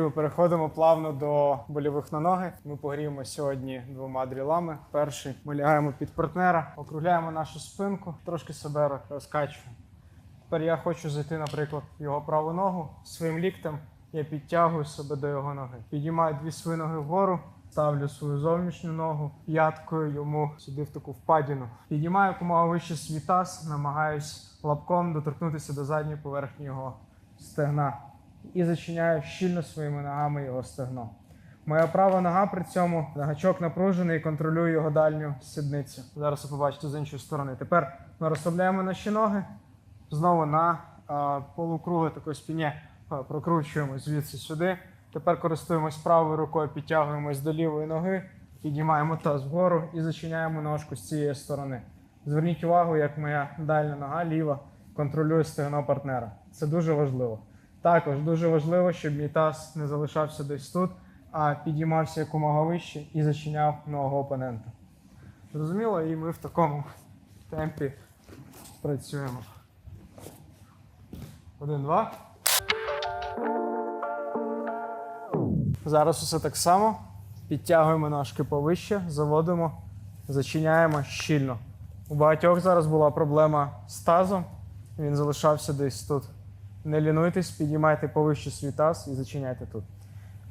Ми переходимо плавно до больових на ноги. Ми погріємо сьогодні двома дрілами. Перший ми лягаємо під партнера, округляємо нашу спинку, трошки себе розкачуємо. Тепер я хочу зайти, наприклад, в його праву ногу своїм ліктем. Я підтягую себе до його ноги. Підіймаю дві свої ноги вгору, ставлю свою зовнішню ногу п'яткою йому сюди в таку впадіну. Підіймаю якомога вище свій таз, намагаюсь лапком доторкнутися до задньої поверхні його стегна і зачиняю щільно своїми ногами його стегно. Моя права нога при цьому гачок напружений і контролює його дальню сідницю. Зараз ви побачите з іншої сторони. Тепер ми розслабляємо наші ноги. Знову на а, полукруглій такій спині прокручуємо звідси сюди. Тепер користуємось правою рукою, підтягуємось до лівої ноги, підіймаємо таз вгору і зачиняємо ножку з цієї сторони. Зверніть увагу, як моя дальня нога ліва контролює стегно партнера. Це дуже важливо. Також дуже важливо, щоб мій таз не залишався десь тут, а підіймався якомога вище і зачиняв ногу опонента. Зрозуміло, і ми в такому темпі працюємо. Один, два. Зараз усе так само. Підтягуємо ножки повище, заводимо, зачиняємо щільно. У багатьох зараз була проблема з тазом. Він залишався десь тут. Не лінуйтесь, підіймайте повище свій таз і зачиняйте тут.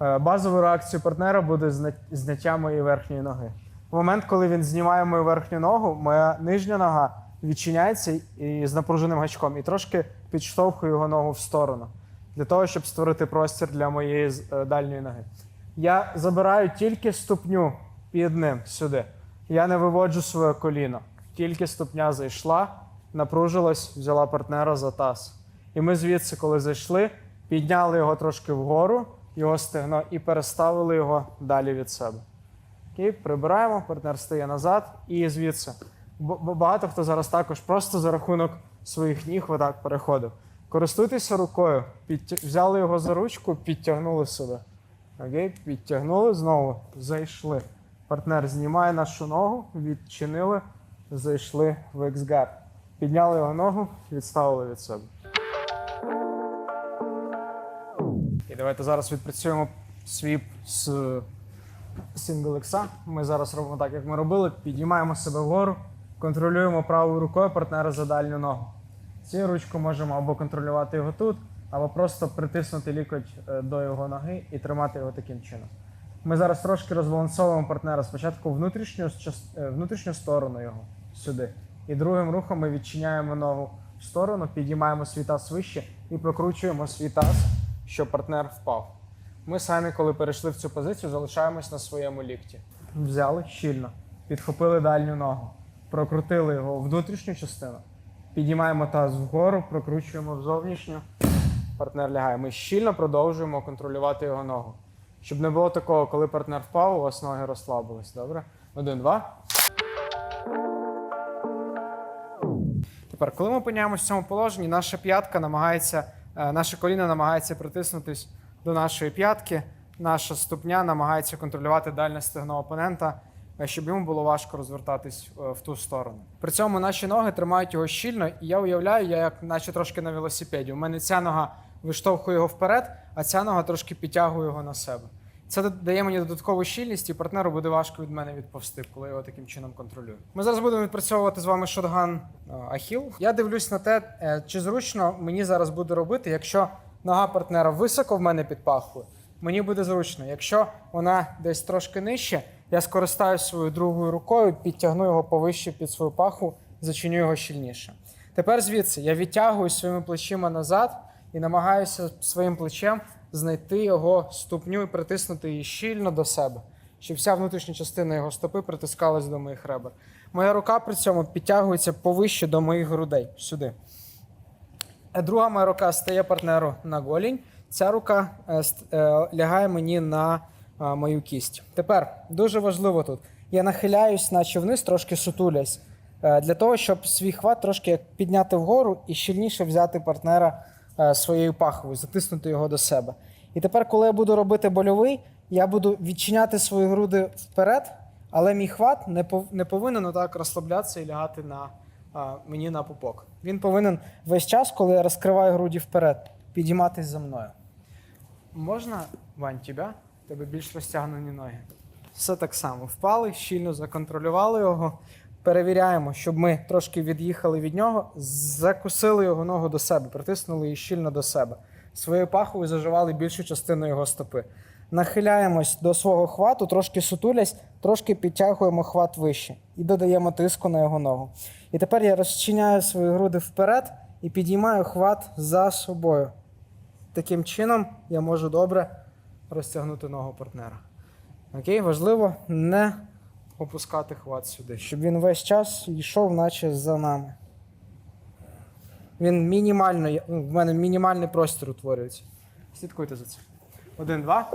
Е, Базовою реакцією партнера буде зняття моєї верхньої ноги. В момент, коли він знімає мою верхню ногу, моя нижня нога відчиняється і з напруженим гачком і трошки підштовхує його ногу в сторону для того, щоб створити простір для моєї е, дальньої ноги. Я забираю тільки ступню під ним сюди. Я не виводжу своє коліно. Тільки ступня зайшла, напружилась, взяла партнера за таз. І ми звідси, коли зайшли, підняли його трошки вгору, його стегно, і переставили його далі від себе. Окей, прибираємо, партнер стає назад і звідси. Бо багато хто зараз також просто за рахунок своїх ніг отак переходив. Користуйтеся рукою, підтя... взяли його за ручку, підтягнули себе. Окей, підтягнули знову, зайшли. Партнер знімає нашу ногу, відчинили, зайшли в X-Guard. Підняли його ногу, відставили від себе. І давайте зараз відпрацюємо свіп з сингл ікса. Ми зараз робимо так, як ми робили. Підіймаємо себе вгору, контролюємо правою рукою партнера за дальню ногу. Цією ручкою можемо або контролювати його тут, або просто притиснути лікоть е, до його ноги і тримати його таким чином. Ми зараз трошки розбалансовуємо партнера спочатку внутрішню, е, внутрішню сторону його сюди. І другим рухом ми відчиняємо ногу в сторону, підіймаємо свій таз вище і прокручуємо свій таз, щоб партнер впав. Ми самі, коли перейшли в цю позицію, залишаємось на своєму лікті. Взяли щільно, підхопили дальню ногу, прокрутили його в внутрішню частину, підіймаємо таз вгору, прокручуємо в зовнішню. Партнер лягає. Ми щільно продовжуємо контролювати його ногу. Щоб не було такого, коли партнер впав, у вас ноги розслабились. Добре? Один, два. Тепер, коли ми опиняємося в цьому положенні, наша п'ятка намагається, наше коліно намагається притиснутись до нашої п'ятки, наша ступня намагається контролювати дальне стегно опонента, е, щоб йому було важко розвертатись е, в ту сторону. При цьому наші ноги тримають його щільно, і я уявляю, я як наче трошки на велосипеді. У мене ця нога виштовхує його вперед, а ця нога трошки підтягує його на себе. Це дає мені додаткову щільність, і партнеру буде важко від мене відповсти, коли я його таким чином контролюю. Ми зараз будемо відпрацьовувати з вами шотган Ахіл. Я дивлюсь на те, е, чи зручно мені зараз буде робити, якщо нога партнера високо в мене під пахвою, мені буде зручно. Якщо вона десь трошки нижче, я скористаюсь своєю другою рукою, підтягну його повище під свою паху, зачиню його щільніше. Тепер звідси я відтягую своїми плечима назад і намагаюся своїм плечем знайти його ступню і притиснути її щільно до себе, щоб вся внутрішня частина його стопи притискалась до моїх ребер. Моя рука при цьому підтягується повище до моїх грудей сюди. Е, Друга моя рука стає партнеру на голінь. Ця рука е, е, лягає мені на мою кість. Тепер дуже важливо тут. Я нахиляюсь, наче вниз, трошки сутулясь, для того, щоб свій хват трошки підняти вгору і щільніше взяти партнера своєю паховою, затиснути його до себе. І тепер, коли я буду робити больовий, я буду відчиняти свої груди вперед, але мій хват не пов- не повинен отак розслаблятися і лягати на а, мені на пупок. Він повинен весь час, коли я розкриваю груді вперед, підійматись за мною. Можна, Вань, тебе? Тебе більш розтягнені ноги. Все так само. Впали, щільно законтролювали його. Перевіряємо, щоб ми трошки від'їхали від нього, закусили його ногу до себе, притиснули її щільно до себе. Своєю пахою заживали більшу частину його стопи. Нахиляємось до свого хвату, трошки сутулясь, трошки підтягуємо хват вище і додаємо тиску на його ногу. І тепер я розчиняю свої груди вперед і підіймаю хват за собою. Таким чином я можу добре розтягнути ногу партнера. Окей, важливо не опускати хват сюди, щоб він весь час йшов, наче за нами. Він мінімально, ну, в мене мінімальний простір утворюється. Слідкуйте за цим. Один, два.